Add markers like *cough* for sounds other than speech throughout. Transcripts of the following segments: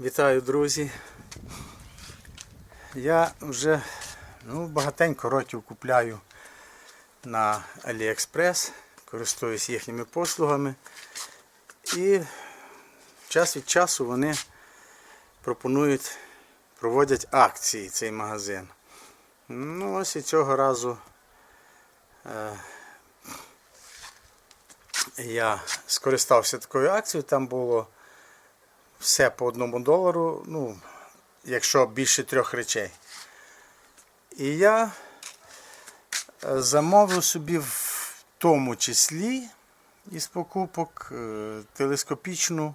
Вітаю, друзі. Я вже ну, багатенько років купляю на AliExpress, користуюсь їхніми послугами. І час від часу вони пропонують, проводять акції цей магазин. Ну, ось і цього разу е, я скористався такою акцією, там було все по одному долару, ну, якщо більше трьох речей. І я е, замовив собі в тому числі із покупок е, телескопічну,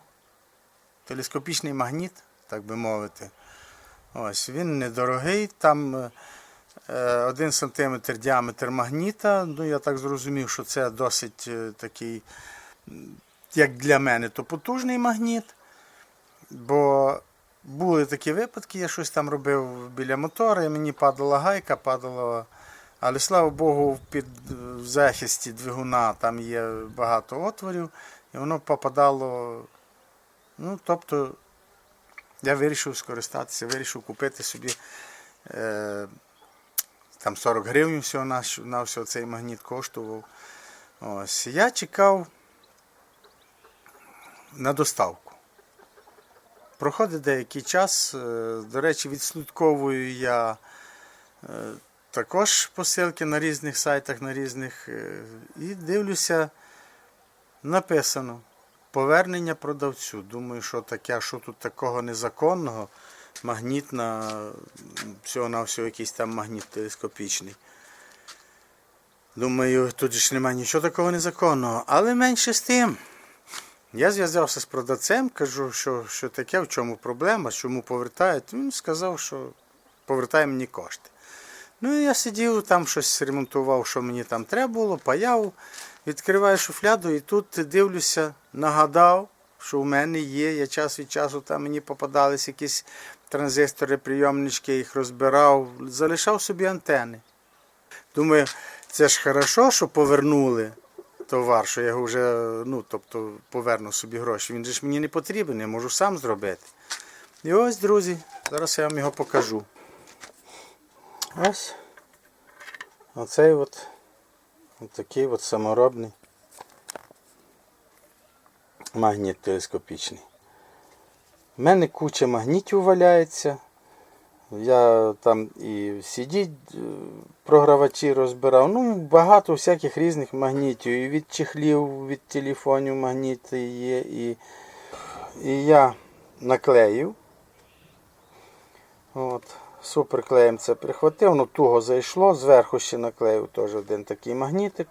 телескопічний магніт, так би мовити. Ось, він недорогий, там е, 1 см діаметр магніта. Ну, я так зрозумів, що це досить е, такий, як для мене, то потужний магніт. Бо були такі випадки, я щось там робив біля мотора, і мені падала гайка, падала. Але слава Богу, під в захисті двигуна там є багато отворів, і воно попадало. Ну, тобто, я вирішив скористатися, вирішив купити собі е, там 40 гривень всього на, на всього цей магніт коштував. Ось. Я чекав на доставку. Проходить деякий час. е, До речі, відслідковую я е, також посилки на різних сайтах, на різних. е, І дивлюся, написано повернення продавцю. Думаю, що таке, що тут такого незаконного. Магніт на всього на всього якийсь там магніт телескопічний. Думаю, тут ж немає нічого такого незаконного. Але менше з тим. Я зв'язався з продавцем, кажу, що, що таке, в чому проблема, чому повертають. Він сказав, що повертає мені кошти. Ну я сидів, там щось ремонтував, що мені там треба було, паяв, відкриваю шуфляду і тут дивлюся, нагадав, що в мене є. Я час від часу там мені попадались якісь транзистори, прийомнички, їх розбирав, залишав собі антени. Думаю, це ж хорошо, що повернули товар, що я його вже ну, тобто, поверну собі гроші. Він же ж мені не потрібен, я можу сам зробити. І ось, друзі, зараз я вам його покажу. Ось. Оцей от, от такий от саморобний магніт телескопічний. У мене куча магнітів валяється. Я там і CD е, програвачі розбирав. Ну, багато всяких різних магнітів. І від чехлів, від телефонів магніти є. І, і я наклеїв. От, суперклеєм це прихватив, ну туго зайшло, зверху ще наклеїв теж один такий магнітик.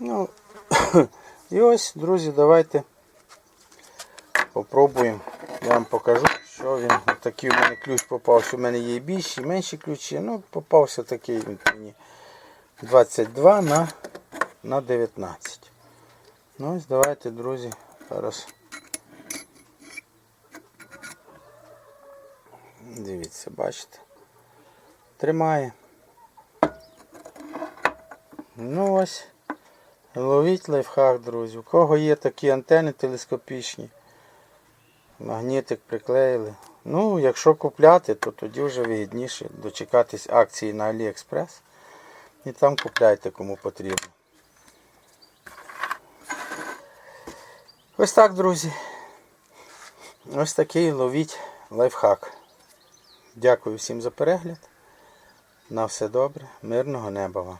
Ну, *coughs* і ось, друзі, давайте попробуємо. Я вам покажу, що він. Такий у мене ключ попався. У мене є більші, менші ключі. Ну, попався такий мені 22 на, на 19. Ну ось давайте, друзі, зараз. Дивіться, бачите. Тримає. Ну ось. Ловіть лайфхак, друзі. У кого є такі антени телескопічні. Магнітик приклеїли. Ну, якщо купляти, то тоді вже вигідніше дочекатись акції на AliExpress. І там купляйте кому потрібно. Ось так, друзі. Ось такий ловіть лайфхак. Дякую всім за перегляд. На все добре, мирного неба вам.